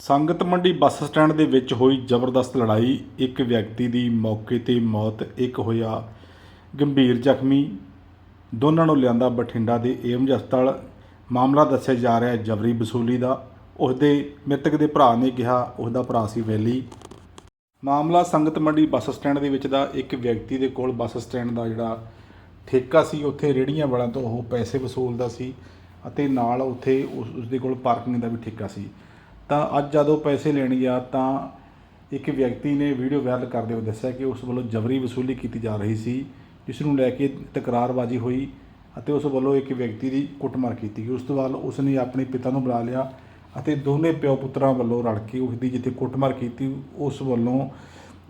ਸੰਗਤ ਮੰਡੀ bus stand ਦੇ ਵਿੱਚ ਹੋਈ ਜ਼ਬਰਦਸਤ ਲੜਾਈ। ਇੱਕ ਵਿਅਕਤੀ ਦੀ ਮੌਕੇ ਤੇ ਮੌਤ, ਇੱਕ ਹੋਇਆ ਗੰਭੀਰ ਜ਼ਖਮੀ। ਦੋਨਾਂ ਨੂੰ ਲਿਆਂਦਾ ਬਠਿੰਡਾ ਦੇ ਏਮਜ ਹਸਪਤਾਲ। ਮਾਮਲਾ ਦੱਸਿਆ ਜਾ ਰਿਹਾ ਹੈ ਜਬਰੀ ਵਸੂਲੀ ਦਾ। ਉਸਦੇ ਮ੍ਰਿਤਕ ਦੇ ਭਰਾ ਨੇ ਕਿਹਾ ਉਸਦਾ ਭਰਾ ਸੀ ਵੈਲੀ। ਮਾਮਲਾ ਸੰਗਤ ਮੰਡੀ ਬੱਸ ਸਟੈਂਡ ਦੇ ਵਿੱਚ ਦਾ। ਇੱਕ ਵਿਅਕਤੀ ਦੇ ਕੋਲ ਬੱਸ ਸਟੈਂਡ ਦਾ ਜਿਹੜਾ ਠੇਕਾ ਸੀ, ਉੱਥੇ ਰੇੜੀਆਂ ਵਾਲਿਆਂ ਤੋਂ ਉਹ ਪੈਸੇ ਵਸੂਲਦਾ ਸੀ ਅਤੇ ਨਾਲ ਉੱਥੇ ਉਸ ਉਸਦੇ ਕੋਲ ਪਾਰਕਿੰਗ ਦਾ ਵੀ ਠੇਕਾ ਸੀ। ਤਾਂ ਅੱਜ ਜਦੋਂ ਪੈਸੇ ਲੈਣ ਗਿਆ ਤਾਂ ਇੱਕ ਵਿਅਕਤੀ ਨੇ ਵੀਡੀਓ ਵਾਇਰਲ ਕਰਦੇ ਹੋਏ ਦੱਸਿਆ ਕਿ ਉਸ ਵੱਲੋਂ ਜਬਰੀ ਵਸੂਲੀ ਕੀਤੀ ਜਾ ਰਹੀ ਸੀ, ਜਿਸ ਨੂੰ ਲੈ ਕੇ ਤਕਰਾਰਬਾਜ਼ੀ ਹੋਈ ਅਤੇ ਉਸ ਵੱਲੋਂ ਇੱਕ ਵਿਅਕਤੀ ਦੀ ਕੁੱਟਮਾਰ ਕੀਤੀ ਗਈ। ਉਸ ਤੋਂ ਬਾਅਦ ਉਸ ਨੇ ਆਪਣੇ ਪਿਤਾ ਨੂੰ ਬੁਲਾ ਲਿਆ ਅਤੇ ਦੋਨੇ ਪਿਓ ਪੁੱਤਰਾਂ ਵੱਲੋਂ ਰਲ ਕੇ ਉਸ ਦੀ ਜਿੱਥੇ ਕੁੱਟਮਾਰ ਕੀਤੀ, ਉਸ ਵੱਲੋਂ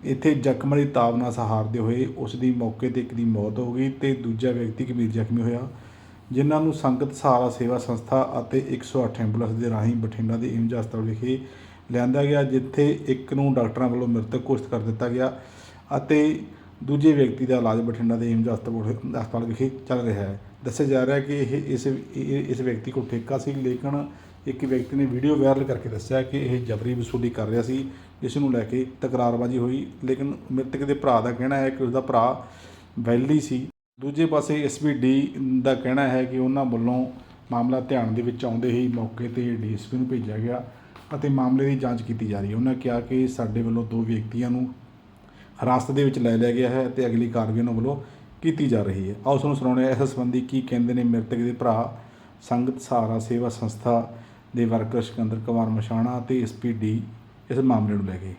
ਇੱਥੇ ਜ਼ਖਮ ਦੀ ਤਾਬ ਨਾਲ ਸਹਾਰਦੇ ਹੋਏ ਉਸ ਦੀ ਮੌਕੇ ਤੇ ਇੱਕ ਦੀ ਮੌਤ ਹੋ ਗਈ ਤੇ ਦੂਜਾ ਵਿਅਕਤੀ ਗੰਭੀਰ ਜ਼ਖਮੀ ਹੋਇਆ। ਜਿਨ੍ਹਾਂ ਨੂੰ ਸੰਗਤ ਸਹਾਰਾ ਸੇਵਾ ਸੰਸਥਾ ਅਤੇ 108 ਐਂਬੂਲੈਂਸ ਦੇ ਰਾਹੀਂ ਬਠਿੰਡਾ ਦੇ ਏਮਜ ਹਸਪਤਾਲ ਵਿਖੇ ਲਿਆਂਦਾ ਗਿਆ, ਜਿੱਥੇ ਇੱਕ ਨੂੰ ਡਾਕਟਰਾਂ ਵੱਲੋਂ ਮ੍ਰਿਤਕ ਘੋਸ਼ਿਤ ਕਰ ਦਿੱਤਾ ਗਿਆ ਅਤੇ ਦੂਜੇ ਵਿਅਕਤੀ ਦਾ ਇਲਾਜ ਬਠਿੰਡਾ ਦੇ ਏਮਜ ਹਸਪਤਾਲ ਹਸਪਤਾਲ ਵਿਖੇ ਚੱਲ ਰਿਹਾ ਹੈ। ਦੱਸਿਆ ਜਾ ਰਿਹਾ ਹੈ ਕਿ ਇਹ ਇਸ ਇਹ- ਇਸ ਵਿਅਕਤੀ ਕੋਲ ਠੇਕਾ ਸੀ, ਲੇਕਿਨ ਇੱਕ ਵਿਅਕਤੀ ਨੇ ਵੀਡੀਓ ਵਾਇਰਲ ਕਰਕੇ ਦੱਸਿਆ ਕਿ ਇਹ ਜਬਰੀ ਵਸੂਲੀ ਕਰ ਰਿਹਾ ਸੀ, ਜਿਸ ਨੂੰ ਲੈ ਕੇ ਤਕਰਾਰਬਾਜ਼ੀ ਹੋਈ, ਲੇਕਿਨ ਮ੍ਰਿਤਕ ਦੇ ਭਰਾ ਦਾ ਕਹਿਣਾ ਹੈ ਕਿ ਉਸਦਾ ਭਰਾ ਵੈਲੀ ਸੀ। ਦੂਜੇ ਪਾਸੇ ਐਸਪੀਡੀ ਦਾ ਕਹਿਣਾ ਹੈ ਕਿ ਉਹਨਾਂ ਵੱਲੋਂ ਮਾਮਲਾ ਧਿਆਨ ਦੇ ਵਿੱਚ ਆਉਂਦੇ ਹੀ ਮੌਕੇ ਤੇ ਡੀਐਸਪੀ ਨੂੰ ਭੇਜਿਆ ਗਿਆ ਅਤੇ ਮਾਮਲੇ ਦੀ ਜਾਂਚ ਕੀਤੀ ਜਾ ਰਹੀ ਹੈ। ਉਹਨਾਂ ਕਿਹਾ ਕਿ ਸਾਡੇ ਵੱਲੋਂ ਦੋ ਵਿਅਕਤੀਆਂ ਨੂੰ ਹਿਰਾਸਤ ਦੇ ਵਿੱਚ ਲੈ ਲਿਆ ਗਿਆ ਹੈ ਤੇ ਅਗਲੀ ਕਾਰਵਾਈ ਉਹਨਾਂ ਵੱਲੋਂ ਕੀਤੀ ਜਾ ਰਹੀ ਹੈ। ਆਓ ਤੁਹਾਨੂੰ ਸੁਣਾਉਂਦੇ ਹਾਂ ਇਸ ਸੰਬੰਧੀ ਕੀ ਕਹਿੰਦੇ ਨੇ ਮ੍ਰਿਤਕ ਦੇ ਭਰਾ ਸੰਗਤ ਸਹਾਰਾ ਸੇਵਾ ਸੰਸਥਾ ਦੇ ਵਰਕਰ ਸਿਕੰਦਰ ਕੁਮਾਰ ਮਸ਼ਾਣਾ ਅਤੇ ਐਸਪੀਡੀ ਇਸ ਮਾਮਲੇ ਨੂੰ ਲੈ ਕੇ।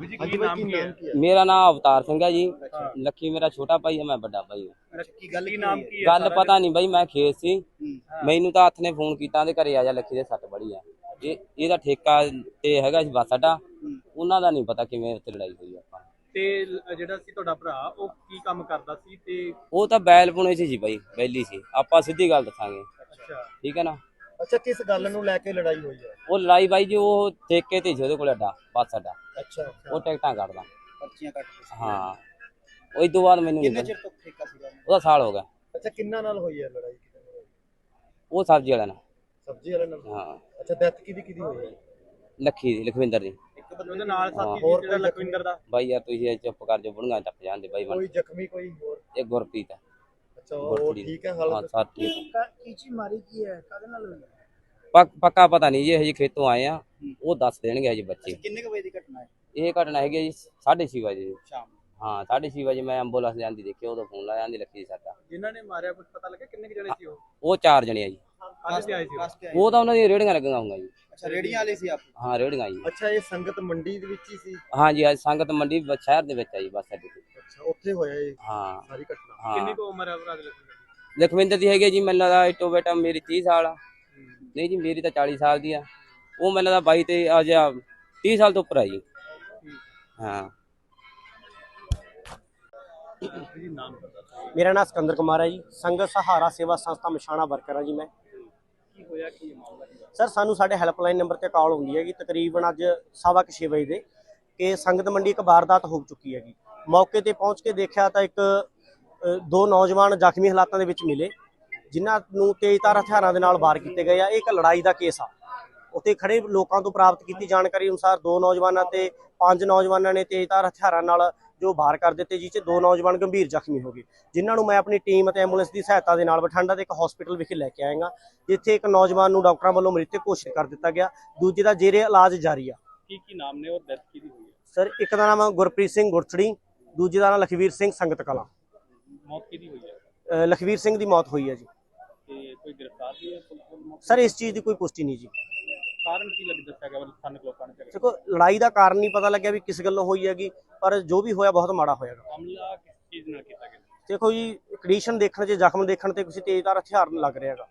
ਜੀ ਕੀ ਨਾਮ ਕੀ ਹੈ? ਮੇਰਾ ਨਾਮ ਅਵਤਾਰ ਸਿੰਘ ਹੈ ਜੀ। ਲੱਕੀ ਮੇਰਾ ਛੋਟਾ ਭਾਈ ਹੈ ਮੈਂ ਵੱਡਾ ਭਾਈ ਹਾਂ। ਗੱਲ ਕੀ ਨਾਮ ਕੀ ਹੈ ਗੱਲ ਸਾਰਾ ਪਤਾ ਨਹੀਂ ਬਾਈ ਮੈਂ ਖੇਤ ਸੀ। ਮੈਨੂੰ ਤਾਂ ਹੱਥ ਨੇ ਫੋਨ ਕੀਤਾ ਤੇ ਘਰੇ ਆ ਜਾ ਲੱਕੀ ਦੇ ਸੱਟ ਬੜੀ ਆ। ਇਹ ਇਹਦਾ ਠੇਕਾ ਤੇ ਹੈਗਾ ਸੀ ਬੱਸ ਅੱਡਾ। ਉਹਨਾਂ ਦਾ ਨਹੀਂ ਪਤਾ ਕਿਵੇਂ ਉੱਤੇ ਲੜਾਈ ਹੋਈ ਆਪਾਂ। ਤੇ ਜਿਹੜਾ ਸੀ ਤੁਹਾਡਾ ਭਰਾ ਉਹ ਕੀ ਕੰਮ ਕਰਦਾ ਸੀ ਤੇ ਉਹ ਤਾਂ ਬੈਲ ਪੁਣੇ ਸੀ ਜੀ ਬਾਈ ਬੈਲੀ ਸੀ। ਆਪਾਂ ਸਿੱਧੀ ਗੱਲ ਦੱਸਾਂਗੇ। ਅੱਛਾ। ਠੀਕ ਹੈ ਨਾ? ਅੱਛਾ ਕਿਸ ਗੱਲ ਨੂੰ ਲੈ ਕੇ ਲੜਾਈ ਹੋਈ ਹੈ? ਉਹ ਲੜਾਈ ਬਾਈ ਜੀ ਉਹ ਠੇਕੇ ਤੇ ਸੀ ਉਹਦੇ ਕੋਲ ਅੱਡਾ ਬੱਸ ਅੱਡਾ। ਅੱਛਾ ਉਹ ਟਿਕਟਾਂ ਕੱਢਦਾ ਪਰਚੀਆਂ ਕੱਟ ਕੇ ਹਾਂ। ਉਹ ਤੋਂ ਬਾਅਦ ਮੈਨੂੰ ਕਿੰਨੇ। ਚਿਰ ਤੋਂ ਠੇਕਾ ਸੀਗਾ? ਉਹਦਾ ਸਾਲ ਹੋ ਗਿਆ। ਅੱਛਾ ਕਿੰਨਾ ਨਾਲ ਹੋਈ ਹੈ ਲੜਾਈ? ਨਾਲ? ਉਹ ਸਬਜ਼ੀ ਵਾਲਾ ਨਾ ਸਬਜ਼ੀ ਵਾਲੇ ਨਾਲ? ਹਾਂ। ਅੱਛਾ ਡੈਥ ਕਿਹਦੀ ਕਿਹਦੀ ਹੋਈ ਹੈ? ਲੱਖੀ ਦੀ ਲਖਵਿੰਦਰ ਦੀ। ਇੱਕ ਬੰਦੇ ਨਾਲ ਸਾਥੀ ਹੋਰ ਜਿਹੜਾ ਲਖਵਿੰਦਰ ਦਾ। ਬਾਈ ਯਾਰ ਤੁਸੀਂ ਇਹ ਚੁੱਪ ਕਰ ਜੋ ਬੁੜੀਆਂ ਟੱਪ ਜਾਂਦੇ ਬਾਈ ਕੋਈ ਜ਼ਖਮੀ ਕੋਈ ਹੋਰ? ਇਹ ਗੁਰਪ੍ਰੀਤ ਹੈ। ਅੱਛਾ ਉਹ ਗੁਰਪ੍ਰੀਤ ਠੀਕ ਹੈ ਹਾਂ ਹਾਲਤ ਸਰ ਠੀਕ। ਹੈ। ਕੀਚੀ ਮਾਰੀ ਕੀ ਹੈ? ਕਾਦੇ ਨਾਲ ਹੋਈ ਪੱਕ- ਪੱਕਾ ਪਤਾ ਨਹੀਂ ਜੀ ਹਜੇ ਖੇਤੋਂ ਆਏ ਆ ਉਹ ਦੱਸ ਦੇਣਗੇ ਹਜੇ ਬੱਚੇ। ਕਿੰਨੇ ਕੁ ਵਜੇ ਦੀ ਘਟਨਾ ਹੈ? ਇਹ ਘਟਨਾ ਹੈਗੀ ਹੈ ਜੀ 6:30 ਵਜੇ। ਦੀ। ਸ਼ਾਮ ਹਾਂ 6:30 ਵਜੇ ਮੈਂ ਐਂਬੂਲੈਂਸ ਜਾਂਦੀ ਦੇਖੀ ਉਦੋਂ ਫੋਨ ਲਾਇਆ ਆਂਦੀ ਲੱਖੀ ਸਾਡਾ। ਜਿਨ੍ਹਾਂ ਨੇ ਮਾਰਿਆ ਕੁਝ ਪਤਾ ਲੱਗਿਆ ਕਿੰਨੇ ਕੁ ਜਣੇ ਸੀ ਉਹ? ਉਹ ਚਾਰ ਜਣੇ ਆ ਜੀ। ਕਾਹਦੇ ਤੇ ਆਏ ਸੀ ਉਹ? ਉਹ ਤਾਂ ਉਹਨਾਂ ਦੀਆਂ ਰੇੜੀਆਂ ਲੱਗੀਆਂ ਹੋਊਗਾ ਜੀ। ਅੱਛਾ ਰੇੜੀਆਂ ਵਾਲੇ ਸੀ ਆਪ? ਹਾਂ ਰੇੜੀਆਂ ਜੀ। ਅੱਛਾ ਇਹ ਸੰਗਤ ਮੰਡੀ ਦੇ ਵਿੱਚ ਹੀ ਸੀ? ਹਾਂ ਜੀ ਅੱਜ ਸੰਗਤ ਮੰਡੀ ਬ- ਸ਼ਹਿਰ ਦੇ ਵਿੱਚ ਆ ਜੀ ਬੱਸ ਅੱਡੇ ਤੇ। ਅੱਛਾ ਉੱਥੇ ਹੋਇਆ ਇਹ ਹਾਂ। ਸਾਰੀ ਘਟਨਾ। ਹਾਂ। ਕਿੰਨੀ ਕੁ ਉਮਰ ਹੈ ਭਰਾ ਦੀ ਲਖਵਿੰਦਰ ਦੀ? ਲਖਵਿੰਦਰ ਦੀ ਹੈਗੀ ਆ ਜੀ ਮੈਨੂੰ ਲੱਗਦਾ ਇਟੋ ਬੇਟਾ ਮੇਰੀ 30 ਸਾਲ ਆ। ਨਹੀਂ ਜੀ ਮੇਰੀ ਤਾਂ 40 ਸਾਲ ਦੀ ਆ। ਉਹ ਮੈਨੂੰ ਲੱਗਦਾ 22 ਤੇ ਆ ਜਾ 30 ਸਾਲ ਤੋਂ ਉੱਪਰ ਆ ਜੀ। ਹਾਂ। ਜੀ ਨਾਮ ਪਤਾ ਮੇਰਾ ਨਾਮ ਸਿਕੰਦਰ ਕੁਮਾਰ ਹੈ ਜੀ। ਸੰਗਤ ਸਹਾਰਾ ਸੇਵਾ ਸੰਸਥਾ ਮਸ਼ਾਣਾ ਵਰਕਰ ਹਾਂ ਜੀ ਮੈਂ। ਕੀ ਹੋਇਆ ਕੀ ਮਾਮਲਾ ਸਰ ਸਾਨੂੰ ਸਾਡੇ ਹੈਲਪਲਾਈਨ ਨੰਬਰ ਤੇ ਕਾਲ ਹੁੰਦੀ ਹੈ ਕਿ ਤਕਰੀਬਨ ਅੱਜ ਸਵਾ ਕੁ ਛੇ ਵਜੇ ਦੇ ਕਿ ਸੰਗਤ ਮੰਡੀ ਇੱਕ ਵਾਰਦਾਤ ਹੋ ਚੁੱਕੀ ਹੈਗੀ। ਮੌਕੇ ਤੇ ਪਹੁੰਚ ਕੇ ਦੇਖਿਆ ਤਾਂ ਇੱਕ ਦੋ ਨੌਜਵਾਨ ਜ਼ਖਮੀ ਹਾਲਾਤਾਂ ਦੇ ਵਿੱਚ ਮਿਲੇ ਜਿਨ੍ਹਾਂ ਨੂੰ ਤੇਜ਼ਧਾਰ ਹਥਿਆਰਾਂ ਦੇ ਨਾਲ ਵਾਰ ਕੀਤੇ ਗਏ ਆ। ਇਹ ਇੱਕ ਲੜਾਈ ਦਾ ਕੇਸ ਆ। ਉੱਥੇ ਖੜੇ ਲੋਕਾਂ ਤੋਂ ਪ੍ਰਾਪਤ ਕੀਤੀ ਜਾਣਕਾਰੀ ਅਨੁਸਾਰ ਦੋ ਨੌਜਵਾਨਾਂ ਤੇ ਪੰਜ ਨੌਜਵਾਨਾਂ ਨੇ ਤੇਜ਼ਧਾਰ ਹਥਿਆਰਾਂ ਨਾਲ ਜੋ ਵਾਰ ਕਰ ਦਿੱਤੇ ਜਿਸ 'ਚ ਦੋ ਨੌਜਵਾਨ ਗੰਭੀਰ ਜ਼ਖਮੀ ਹੋ ਗਏ। ਜਿਨ੍ਹਾਂ ਨੂੰ ਮੈਂ ਆਪਣੀ ਟੀਮ ਅਤੇ ਐਂਬੂਲੈਂਸ ਦੀ ਸਹਾਇਤਾ ਦੇ ਨਾਲ ਬਠਿੰਡਾ ਦੇ ਇੱਕ ਹਸਪੀਟਲ ਵਿਖੇ ਲੈ ਕੇ ਆਏਗਾ ਜਿੱਥੇ ਇੱਕ ਨੌਜਵਾਨ ਨੂੰ ਡਾਕਟਰਾਂ ਵੱਲੋਂ ਮ੍ਰਿਤਕ ਘੋਸ਼ਿਤ ਕਰ ਦਿੱਤਾ ਗਿਆ। ਦੂਜੇ ਦਾ ਜੇਰੇ ਇਲਾਜ ਜਾਰੀ ਆ। ਕੀ ਕੀ ਨਾਮ ਨੇ ਔਰ ਡੈਥ ਕਿਹਦੀ ਹੋਈ ਹੈ ਸਰ ਇੱਕ ਦਾ ਨਾਮ ਗੁਰਪ੍ਰੀਤ ਸਿੰਘ ਗੁਰਥੜੀ ਦੂਜੇ ਦਾ ਨਾਮ ਲਖਵੀਰ ਸਿੰਘ ਸੰਗਤ ਕਲਾ। ਮੌਤ ਕਿਹਦੀ ਹੋਈ ਹੈ? ਲਖਵੀਰ ਸਿੰਘ ਦੀ ਮੌਤ ਹੋਈ ਹੈ ਜੀ। ਤੇ ਕੋਈ ਗ੍ਰਿਫਤਾਰ ਵੀ ਹੈ ਪੁਲਿਸ ਵੱਲੋਂ ਮੌਕੇ ਸਰ ਇਸ ਚੀਜ਼ ਦੀ ਕੋਈ ਪੁਸ਼ਟੀ ਨਹੀਂ ਜੀ? ਕਾਰਨ ਕੀ ਲੱਗ ਦੱਸਿਆ ਗਿਆ? ਸਥਾਨਕ ਲੋਕਾਂ ਨੇ ਝਗੜੇ ਦੇਖੋ ਲੜਾਈ ਦਾ ਕਾਰਨ ਨਹੀਂ ਪਤਾ ਲੱਗਿਆ ਵੀ ਕਿਸ ਗੱਲੋਂ ਹੋਈ ਹੈਗੀ ਪਰ ਜੋ ਵੀ ਹੋਇਆ ਬਹੁਤ ਮਾੜਾ ਹੋਇਆਗਾ ਮਾਮਲਾ ਕਿਸ ਚੀਜ਼ ਨਾਲ ਕੀਤਾ ਗਿਆ? ਦੇਖੋ ਜੀ ਕੰਡੀਸ਼ਨ ਦੇਖਣ 'ਚ ਜ਼ਖਮ ਦੇਖਣ ਤੇ ਕਿਸੇ ਤੇਜ਼ਧਾਰ ਹਥਿਆਰ ਨਾਲ ਲੱਗ ਰਿਹਾ ਹੈਗਾ।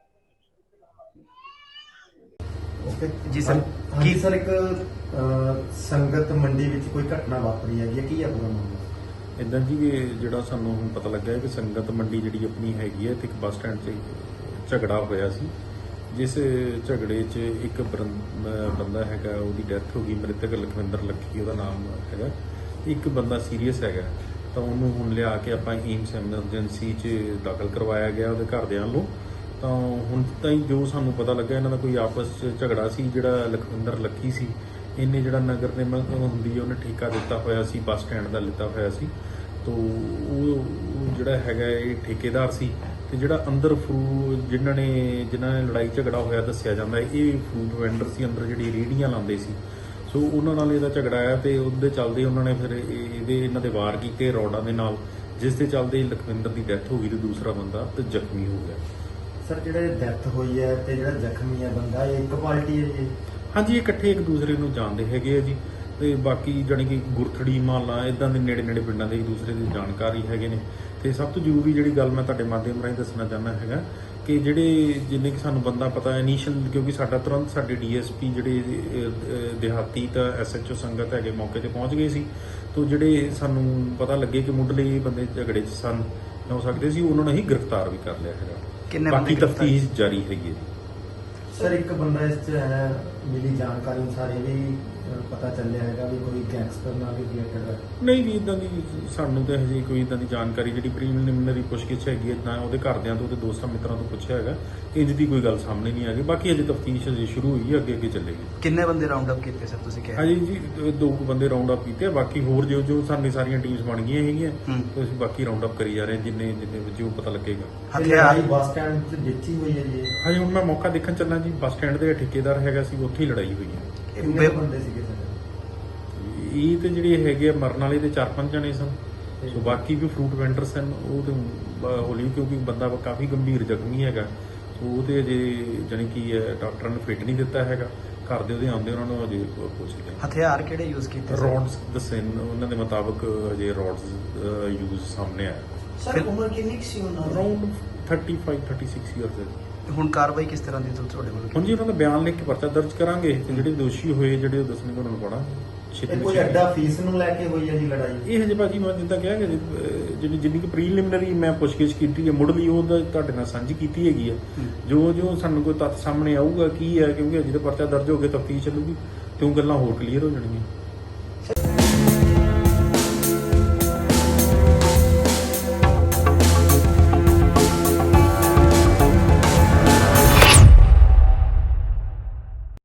ਜੀ ਸਰ ਕੀ ਸਰ ਇੱਕ ਅਹ, ਸੰਗਤ ਮੰਡੀ ਵਿੱਚ ਕੋਈ ਘਟਨਾ ਵਾਪਰੀ ਹੈਗੀ ਹੈ? ਕੀ ਹੈ ਪੂਰਾ ਮਾਮਲਾ? ਇਦਾਂ ਜੀ ਇਹ ਜਿਹੜਾ ਸਾਨੂੰ ਹੁਣ ਪਤਾ ਲੱਗਾ ਹੈ ਕਿ ਸੰਗਤ ਮੰਡੀ ਜਿਹੜੀ ਆਪਣੀ ਹੈਗੀ ਹੈ ਇੱਥੇ ਇੱਕ ਬੱਸ ਸਟੈਂਡ 'ਚ ਝਗੜਾ ਹੋਇਆ ਸੀ, ਜਿਸ ਝਗੜੇ 'ਚ ਇੱਕ ਬਰਨ- ਬੰਦਾ ਹੈਗਾ, ਉਹਦੀ ਡੈਥ ਹੋ ਗਈ, ਮ੍ਰਿਤਕ ਲਖਵਿੰਦਰ ਲੱਖੀ, ਉਹਦਾ ਨਾਮ ਹੈਗਾ। ਇੱਕ ਬੰਦਾ ਸੀਰੀਅਸ ਹੈਗਾ, ਤਾਂ ਉਹਨੂੰ ਹੁਣ ਲਿਆ ਕੇ ਆਪਾਂ ਏਮਸ ਐਮਰਜੈਂਸੀ 'ਚ ਦਾਖਲ ਕਰਵਾਇਆ ਗਿਆ ਉਹਦੇ ਘਰਦਿਆਂ ਵੱਲੋਂ। ਤਾਂ ਹੁਣ ਤਾਈਂ ਜੋ ਸਾਨੂੰ ਪਤਾ ਲੱਗਾ, ਇਹਨਾਂ ਦਾ ਕੋਈ ਆਪਸ 'ਚ ਝਗੜਾ ਸੀ, ਜਿਹੜਾ ਲਖਵਿੰਦਰ ਲੱਖੀ ਸੀ ਇਹਨੇ ਜਿਹੜਾ ਨਗਰ ਨਿਗਮ ਹੁੰਦੀ ਹੈ ਉਹਨੇ ਠੇਕਾ ਦਿੱਤਾ ਹੋਇਆ ਸੀ, ਬੱਸ ਸਟੈਂਡ ਦਾ ਲਿੱਤਾ ਹੋਇਆ ਸੀ। ਤੋ ਉਹ ਜਿਹੜਾ ਹੈਗਾ ਇਹ ਠੇਕੇਦਾਰ ਸੀ ਤੇ ਜਿਹੜਾ ਅੰਦਰ ਫਰੂ, ਜਿਨ੍ਹਾਂ ਨੇ ਜਿਨ੍ਹਾਂ ਨੇ ਲੜਾਈ ਝਗੜਾ ਹੋਇਆ ਦੱਸਿਆ ਜਾਂਦਾ ਇਹ ਫੂਡ ਵੈਂਡਰ ਸੀ, ਅੰਦਰ ਜਿਹੜੀ ਰੇਹੜੀਆਂ ਲਾਉਂਦੇ ਸੀ। ਸੋ ਉਹਨਾਂ ਨਾਲ ਇਹਦਾ ਝਗੜਾ ਆਇਆ ਤੇ ਉਹਦੇ ਚੱਲਦੇ ਉਹਨਾਂ ਨੇ ਫਿਰ ਇਹਦੇ, ਇਹਨਾਂ ਦੇ ਵਾਰ ਕੀਤੇ ਰੋਡਾਂ ਦੇ ਨਾਲ, ਜਿਸ ਦੇ ਚੱਲਦੇ ਲਖਵਿੰਦਰ ਦੀ ਡੈਥ ਹੋ ਗਈ ਤੇ ਦੂਸਰਾ ਬੰਦਾ ਤੇ ਜ਼ਖਮੀ ਹੋ ਗਿਆ। ਸਰ, ਜਿਹੜਾ ਇਹ ਡੈਥ ਹੋਈ ਹੈ ਤੇ ਜਿਹੜਾ ਜ਼ਖਮੀ ਹੈ ਬੰਦਾ, ਇਹ ਇੱਕ ਪਾਰਟੀ ਹੈ ਜੀ? ਹਾਂਜੀ ਇਹ ਇਕੱਠੇ ਇੱਕ ਦੂਸਰੇ ਨੂੰ ਜਾਣਦੇ ਹੈਗੇ ਆ ਜੀ। ਤੇ ਬਾਕੀ ਜਾਣੀ ਕਿ ਗੁਰਥੜੀ ਮਾਲਾ ਇਦਾਂ ਦੇ ਨੇੜੇ ਨੇੜੇ ਪਿੰਡਾਂ ਦੇ ਇੱਕ ਦੂਸਰੇ ਦੀ ਜਾਣਕਾਰੀ ਹੈਗੇ ਨੇ। ਤੇ ਸਭ ਤੋਂ ਜ਼ਰੂਰੀ ਜਿਹੜੀ ਗੱਲ ਮੈਂ ਤੁਹਾਡੇ ਮਾਧਿਅਮ ਰਾਹੀਂ ਦੱਸਣਾ ਚਾਹੁੰਦਾ ਹੈਗਾ ਕਿ ਜਿਹੜੇ ਜਿੰਨੇ ਕਿ ਸਾਨੂੰ ਬੰਦਾ ਪਤਾ ਹੈ ਇਨੀਸ਼ੀਅਲ ਕਿਉਂਕਿ ਸਾਡਾ ਤੁਰੰਤ ਸਾਡੇ ਡੀਐਸਪੀ ਜਿਹੜੇ ਦਿਹਾਤੀ ਤਾਂ ਐਸਐਚਓ ਸੰਗਤ ਹੈਗੇ ਮੌਕੇ ਤੇ ਪਹੁੰਚ ਗਏ ਸੀ। ਤੋਂ ਜਿਹੜੇ ਸਾਨੂੰ ਪਤਾ ਲੱਗੇ ਕਿ ਮੁੱਢਲੇ ਬੰਦੇ ਝਗੜੇ 'ਚ ਸਨ ਹੋ ਸਕਦੇ ਸੀ ਉਹਨਾਂ ਨੂੰ ਹੀ ਗ੍ਰਿਫਤਾਰ ਵੀ ਕਰ ਲਿਆ ਹੈਗਾ। ਬਾਕੀ ਤਫਤੀਸ਼ ਜਾਰੀ ਹੈਗੀ ਹੈ ਸਰ ਇੱਕ ਬੰਦਾ ਇਸ 'ਚ ਹੈ ਮਿਲੀ ਜਾਣਕਾਰੀ ਅਨੁਸਾਰ ਇਹ ਵੀ ਪਤਾ ਚੱਲਿਆ ਹੈਗਾ ਵੀ ਕੋਈ ਗੈਂਗਸਟਰ ਨਾਲ ਵੀ ਰਿਲੇਟਡ ਹੈ। ਨਹੀਂ ਜੀ ਇਦਾਂ ਦੀ ਸਾਨੂੰ ਤਾਂ ਹਜੇ ਕੋਈ ਇਦਾਂ ਦੀ ਜਾਣਕਾਰੀ ਜਿਹੜੀ ਪ੍ਰੀਲਿਮਿਨਰੀ ਪੁੱਛਗਿੱਛ ਹੈਗੀ ਹੈ ਨਾ ਉਹਦੇ ਘਰਦਿਆਂ ਤੋਂ ਉਹਦੇ ਦੋਸਤਾਂ ਮਿੱਤਰਾਂ ਤੋਂ ਪੁੱਛਿਆ ਹੈਗਾ ਇੰਜ ਦੀ ਕੋਈ ਗੱਲ ਸਾਹਮਣੇ ਨਹੀਂ ਆ ਗਈ ਬਾਕੀ ਹਜੇ ਤਫਤੀਸ਼ ਹਜੇ ਸ਼ੁਰੂ ਹੋਈ ਹੈ ਅੱਗੇ ਅੱਗੇ ਚੱਲੇਗੀ। ਕਿੰਨੇ ਬੰਦੇ ਰਾਉਂਡ ਅਪ ਕੀਤੇ ਸਰ ਤੁਸੀਂ ਕਿਹਾ? ਹਾਂਜੀ ਜੀ ਦੋ- ਕੁ ਬੰਦੇ ਰਾਉਂਡ ਅਪ ਕੀਤੇ ਆ, ਬਾਕੀ ਹੋਰ ਜੋ ਜੋ ਸਾਡੀ ਸਾਰੀਆਂ ਟੀਮਸ ਬਣ ਗਈਆਂ ਹੈਗੀਆਂ ਹੂੰ। ਤੇ ਅਸੀਂ ਬਾਕੀ ਰਾਉਂਡ ਅਪ ਕਰੀ ਜਾ ਰਹੇ ਹਾਂ ਜਿੰਨੇ ਜਿੰਨੇ ਵਿੱਚ ਉਹ ਪਤਾ ਲੱਗੇਗਾ। ਹਥਿਆਰ ਬੱਸ ਸਟੈਂਡ 'ਚ ਵਿੱਚ ਹੋਈ ਹੈ ਜੀ? ਹਾਂਜੀ ਹੁਣ ਮੈਂ ਮੌਕਾ ਦੇਖਣ ਚੱਲਾਂ ਜੀ ਬੱਸ ਸਟੈਂਡ ਦੇ ਠੇਕੇਦਾਰ ਹੈਗਾ ਸੀ ਉੱਥੇ ਹੀ ਲੜਾਈ ਹੋਈ ਹੈ। ਕਿੰਨੇ ਬੇ- ਬੰਦੇ ਸੀਗੇ? ਇਹ ਤੇ ਜਿਹੜੇ ਹੈਗੇ ਆ ਮਰਨ ਵਾਲੇ ਤੇ ਚਾਰ ਪੰਜ ਜਣੇ ਸਨ। ਸੋ ਬਾਕੀ ਵੀ ਫਰੂਟ ਵੈਂਡਰ ਸਨ ਉਹ ਤੇ ਹੌਲੀ ਕਿਉਂਕਿ ਬੰਦਾ ਕਾਫੀ ਗੰਭੀਰ ਜ਼ਖਮੀ ਹੈਗਾ। ਸੋ ਉਹ ਤੇ ਅਜੇ ਜਾਣੀ ਕਿ ਡਾਕਟਰਾਂ ਨੇ ਫਿੱਟ ਨਹੀਂ ਦਿੱਤਾ ਹੈਗਾ। ਘਰ ਦੇ ਉਹਦੇ ਆਉਂਦੇ ਉਹਨਾਂ ਨੂੰ ਅਜੇ ਪੁੱਛਦੇ ਹਥਿਆਰ ਕਿਹੜੇ ਯੂਜ਼ ਕੀਤੇ ਰੋਡਸ ਦੱਸੇ ਉਹਨਾਂ ਦੇ ਮੁਤਾਬਕ ਅਜੇ ਰੋਡਸ ਯੂਜ਼ ਸਾਹਮਣੇ ਆਇਆ। ਸਰ, ਉਮਰ ਕਿੰਨੀ ਸੀ ਉਹਨਾਂ ਅਰਾਊਂਡ 35 36 ਇਅਰਸ ਹੈ ਹੁਣ ਕਾਰਵਾਈ ਕਿਸ ਤਰ੍ਹਾਂ ਦੀ ਤੁਹਾਡੇ ਵੱਲੋਂ? ਹੁਣ ਜੀ ਉਹਨਾਂ ਦਾ ਬਿਆਨ ਲਿਖ ਕੇ ਪਰਚਾ ਦਰਜ ਕਰਾਂਗੇ। ਤੇ ਜਿਹੜੇ ਦੋਸ਼ੀ ਹੋਏ ਜਿਹੜੇ ਉਹ ਦੱਸਣਗੇ ਉਹਨਾਂ ਨੂੰ ਪੜਾ ਇਹ ਕੋਈ ਅੱਡਾ ਫੀਸ ਨੂੰ ਲੈ ਕੇ ਹੋਈ ਹੈ ਜੀ ਲੜਾਈ? ਇਹ ਹਜੇ ਭਾਜੀ ਮੈਂ ਜਿੱਦਾਂ ਕਿਹਾ ਕਿ ਜਿਹੜੀ ਜਿੰਨੀ ਕਿ ਪ੍ਰੀਲਿਮਿਨਰੀ ਮੈਂ ਪੁੱਛਗਿੱਛ ਕੀਤੀ ਹੈ ਮੁੱਢਲੀ ਉਹ ਤਾਂ ਤੁਹਾਡੇ ਨਾਲ ਸਾਂਝੀ ਕੀਤੀ ਹੈਗੀ ਹੈ। ਜੋ ਜੋ ਸਾਨੂੰ ਕੋਈ ਤੱਥ ਸਾਹਮਣੇ ਆਊਗਾ ਕੀ ਹੈ ਕਿਉਂਕਿ ਅਜੇ ਤਾਂ ਪਰਚਾ ਦਰਜ ਹੋ ਕੇ ਤਫਤੀਸ਼ ਚੱਲੂਗੀ ਤੇ ਉਹ ਗੱਲਾਂ ਹੋਰ ਕਲੀਅਰ ਹੋ ਜਾਣਗੀਆਂ।